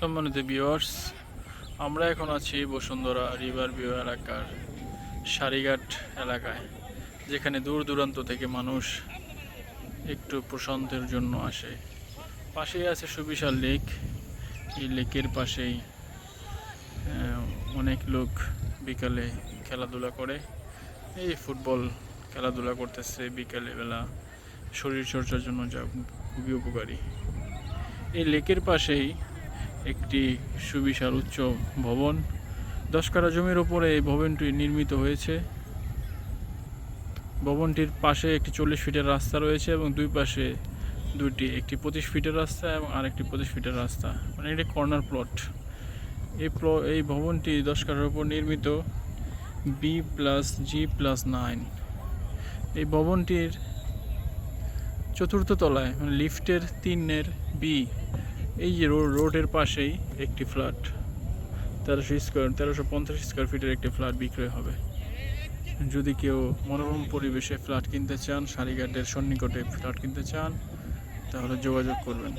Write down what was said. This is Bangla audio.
সম্মানিত ভিউয়ার্স আমরা এখন আছি বসুন্ধরা রিভার ভিউ এলাকার সারিঘাট এলাকায়, যেখানে দূর দূরান্ত থেকে মানুষ একটু প্রশান্তের জন্য আসে। পাশেই আছে সুবিশাল লেক, এই লেকের পাশেই অনেক লোক বিকালে খেলাধুলা করে। এই ফুটবল খেলাধুলা করতেছে বিকালে বেলা শরীর চর্চার জন্য যা খুবই উপকারী। এই লেকের পাশেই একটি সুবিশাল উচ্চ ভবন। দশ কাঠা জমির ওপরে এই ভবনটি নির্মিত হয়েছে। ভবনটির পাশে একটি চল্লিশ ফিটের রাস্তা রয়েছে এবং দুই পাশে দুটি একটি পঁচিশ ফিটের রাস্তা এবং আরেকটি পঁচিশ ফিটের রাস্তা। মানে এটি কর্নার প্লট। এই প্ল, এই ভবনটি দশ কাঠার উপর নির্মিত। B plus G plus nine এই ভবনটির চতুর্থ তলায় মানে লিফটের তিনের বি এই যে রোডের পাশেই একটি ফ্ল্যাট, তেরোশো স্কোয়ার তেরোশো পঞ্চাশ স্কোয়ার ফিটের একটি ফ্ল্যাট বিক্রয় হবে। যদি কেউ মনোরম পরিবেশে ফ্ল্যাট কিনতে চান, সারিঘাটের সন্নিকটে ফ্ল্যাট কিনতে চান, তাহলে যোগাযোগ করবেন।